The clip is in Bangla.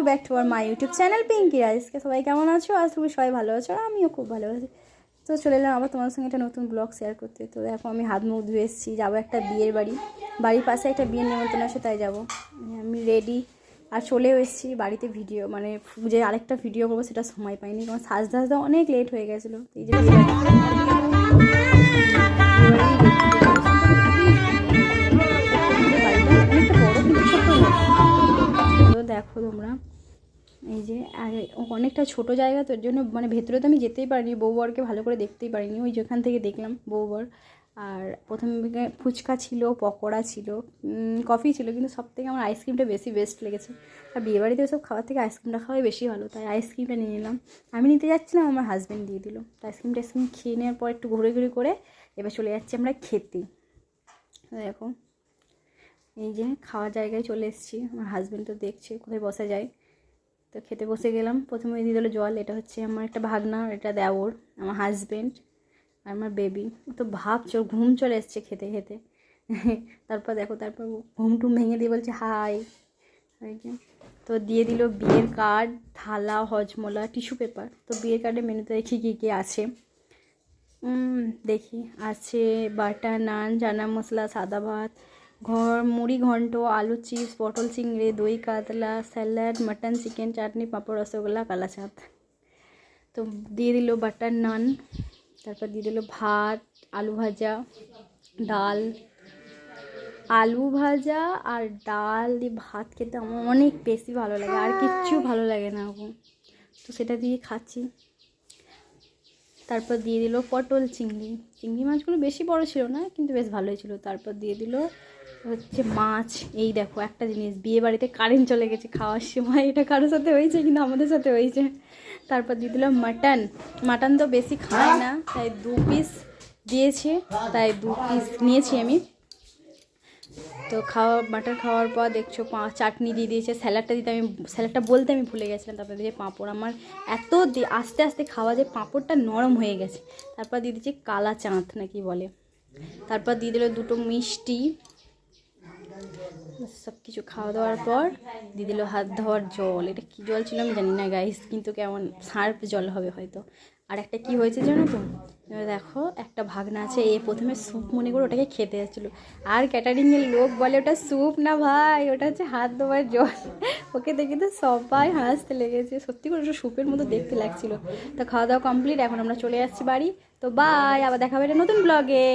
Two back to R my YouTube channel Pinky রাইসকে সবাই কেমন আছো? আজ তুমি সবাই ভালো আছো, আর আমিও খুব ভালো আছি। তো চলে এলাম আবার তোমার সঙ্গে একটা নতুন ব্লগ শেয়ার করতে। তো দেখো, আমি হাত মুখ ধুয়ে এসেছি, যাব একটা বিয়ের বাড়ি। বাড়ির পাশে একটা বিয়ের নেমন্তন্ন আছে, তাই যাব। আমি রেডি আর চলেও এসেছি বাড়িতে ভিডিও মানে যে আরেকটা ভিডিও করব সেটা সময় পাইনি, কারণ সাজতে সাজতে অনেক লেট হয়ে গেছিল। এই যে এই যে আগে অনেকটা ছোট জায়গা, তো এর জন্য মানে ভেতরে তো আমি যেতেই পারিনি বউবরকে ভালো করে দেখতেই পারিনি। ওই যেখান থেকে দেখলাম বউবর আর প্রথমে ফুচকা ছিল, পকোড়া ছিল কফি ছিল, কিন্তু সব থেকে আমার আইসক্রিমটা বেশি বেস্ট লেগেছে। আর বিয়েবাড়িতে সব খাওয়ার থেকে আইসক্রিমটা খাওয়াই বেশি ভালো, তাই আইসক্রিমটা নিয়ে নিলাম। আমি নিতে যাচ্ছিলাম আমার হাজব্যান্ড দিয়ে দিল। তো আইসক্রিম টাইসক্রিম খেয়ে নেওয়ার পর একটু ঘুরে ঘুরে করে এবার চলে যাচ্ছি আমরা খেতে। দেখো, এই যে খাওয়ার জায়গায় চলে এসেছি, আমার হাজব্যান্ড তো দেখছে কোথায় বসা যায়। তো খেতে বসে গেলাম। প্রথমে দিয়ে দিল জল, এটা হচ্ছে আমার একটা ভাগনা, এটা দেওর, আমার হাজব্যান্ড আর আমার বেবি তো ভাব চোর ঘুম চলে এসছে খেতে খেতে। তারপর দেখো, তারপর ঘুম টুম ভেঙে দিয়ে বলছে, হাই। তো দিয়ে দিল বিয়ের কার্ড থালা, হজমলা টিস্যু পেপার তো বিয়ের কার্ডে মেনুতে দেখি কী কী আছে। দেখি, আছে বাটার নান, চানা মশলা, সাদা ভাত ঘর, মুড়ি ঘন্ট আলু চিপস পটল চিংড়ি, দই, কাতলা, স্যালাড, মাটন, চিকেন, চাটনি, পাঁপড়, রসগোল্লা, কালাচাঁদ। তো দিয়ে দিল বাটার নান, তারপর দিয়ে দিল ভাত, আলু ভাজা, ডাল। আলু ভাজা আর ডাল দিয়ে ভাত খেতে আমার অনেক বেশি ভালো লাগে, আর কিচ্ছু ভালো লাগে না এখন তো সেটা দিয়ে খাচ্ছি। তারপর দিয়ে দিল পটল চিংড়ি। চিংড়ি মাছগুলো বেশি বড় ছিল না, কিন্তু বেশ ভালোই ছিল। তারপর দিয়ে দিল হচ্ছে মাছ, এই দেখো একটা জিনিস বিয়ে বাড়িতে কারেন্ট চলে গেছে খাওয়ার সময়। এটা কারোর সাথে হয়েছে কিন্তু আমাদের সাথে হয়েছে। তারপর দিয়ে দিল মাটন মাটন তো বেশি খায় না, তাই দু পিস দিয়েছে, তাই দু পিস নিয়েছি আমি। তো খাওয়া মাটন খাওয়ার পর দেখছ পা, চাটনি দিয়ে দিয়েছে, স্যালাডটা দিতে আমি, স্যালাডটা বলতে আমি ভুলে গেছিলাম তারপর দিয়েছে পাঁপড়। আমার এত আস্তে আস্তে খাওয়া যে পাঁপড়টা নরম হয়ে গেছে। তারপর দিয়ে দিয়েছে কালা চাঁদ, নাকি বলে। তারপর দিয়ে দিল দুটো মিষ্টি। সব কিছু খাওয়া দাওয়ার পর দিয়ে দিল হাত ধোয়ার জল। এটা কী জল ছিল আমি জানি না গাইস কিন্তু কেমন সার্ফ জল হবে হয়তো। আর একটা কি হয়েছে জানো তো? দেখো, একটা ভাগনা আছে, এ প্রথমে স্যুপ মনে করে ওটাকে খেতে যাচ্ছিল। আর ক্যাটারিংয়ের লোক বলে ওটা স্যুপ না ভাই, ওটা হচ্ছে হাত ধোয়ার জল। ওকে দেখে তো সবাই হাসতে লেগেছে। সত্যি করে ওটা স্যুপের মতো দেখতে লাগছিল। তো খাওয়া দাওয়া কমপ্লিট এখন আমরা চলে যাচ্ছি বাড়ি। তো বাই আবার দেখা হবে নতুন ব্লগে